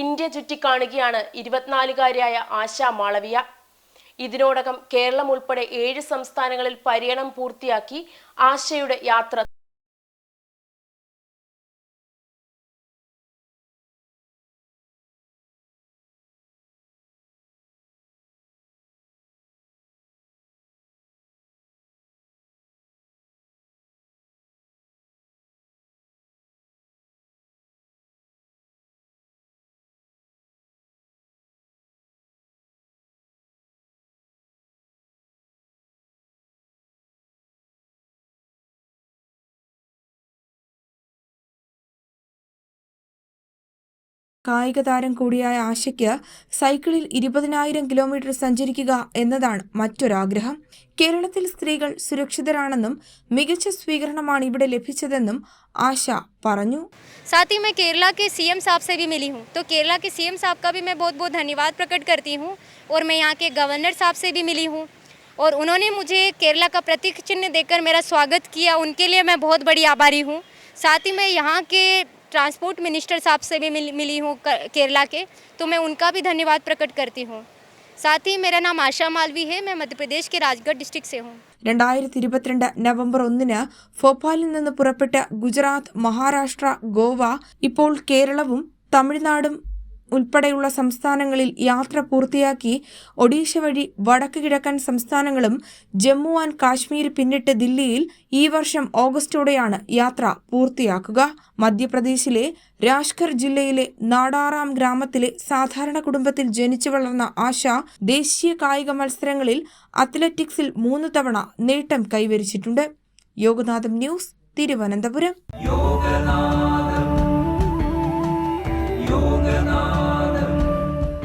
India ചുറ്റിക്കാണുകയാണ് ഇരുപത്തിനാലുകാരിയായ ആശ മാളവിയ. ഇതിനോടകം കേരളം ഉൾപ്പെടെ ഏഴ് സംസ്ഥാനങ്ങളിൽ പര്യടനം പൂർത്തിയാക്കി ആശയുടെ യാത്ര കായിക താരം കൂടിയായ ആശയ്ക്ക് സൈക്കിളിൽ ഇരുപതിനായിരം കിലോമീറ്റർ സഞ്ചരിക്കുക എന്നതാണ് മറ്റൊരാഗ്രഹം കേരളത്തിൽ സ്ത്രീകൾ സുരക്ഷിതരാണെന്നും മികച്ച സ്വീകരണമാണ് ഇവിടെ ലഭിച്ചതെന്നും ആശ പറഞ്ഞു साथ ही मैं केरला के सीएम साहब से भी मिली हूँ तो केरला के सीएम साहब का भी मैं बहुत बहुत धन्यवाद प्रकट करती हूँ और मैं यहाँ के गवर्नर साहब से भी मिली हूँ और उन्होंने मुझे केरला का प्रतीक चिन्ह देकर मेरा स्वागत किया उनके लिए मैं बहुत बड़ी आभारी हूँ साथ ही मैं यहाँ के ट्रांसपोर्ट मिनिस्टर साहब से भी मिली, मिली हूँ क- केरला के तो मैं उनका भी धन्यवाद प्रकट करती हूँ साथ ही मेरा नाम आशा मालवी है मैं मध्य प्रदेश के राजगढ़ डिस्ट्रिक्ट से हूँ രണ്ടായിരത്തി ഇരുപത്തിരണ്ട് നവംബർ ഒന്നിന് ഭോപ്പാലിൽ നിന്ന് പുറപ്പെട്ട ഗുജറാത്ത് മഹാരാഷ്ട്ര ഗോവ ഇപ്പോൾ കേരളവും തമിഴ്നാടും ഉൾപ്പെടെയുള്ള സംസ്ഥാനങ്ങളിൽ യാത്ര പൂർത്തിയാക്കി ഒഡീഷ വഴി വടക്ക് കിഴക്കൻ സംസ്ഥാനങ്ങളും ജമ്മു ആൻഡ് കാശ്മീർ പിന്നിട്ട് ദില്ലിയിൽ ഈ വർഷം ഓഗസ്റ്റോടെയാണ് യാത്ര പൂർത്തിയാക്കുക. മധ്യപ്രദേശിലെ രാജ്ഘർ ജില്ലയിലെ നാടാറാം ഗ്രാമത്തിലെ സാധാരണ കുടുംബത്തിൽ ജനിച്ചു വളർന്ന ആശ ദേശീയ കായിക മത്സരങ്ങളിൽ അത്ലറ്റിക്സിൽ മൂന്ന് തവണ നേട്ടം കൈവരിച്ചിട്ടുണ്ട്. യോഗനാഥം ന്യൂസ് തിരുവനന്തപുരം.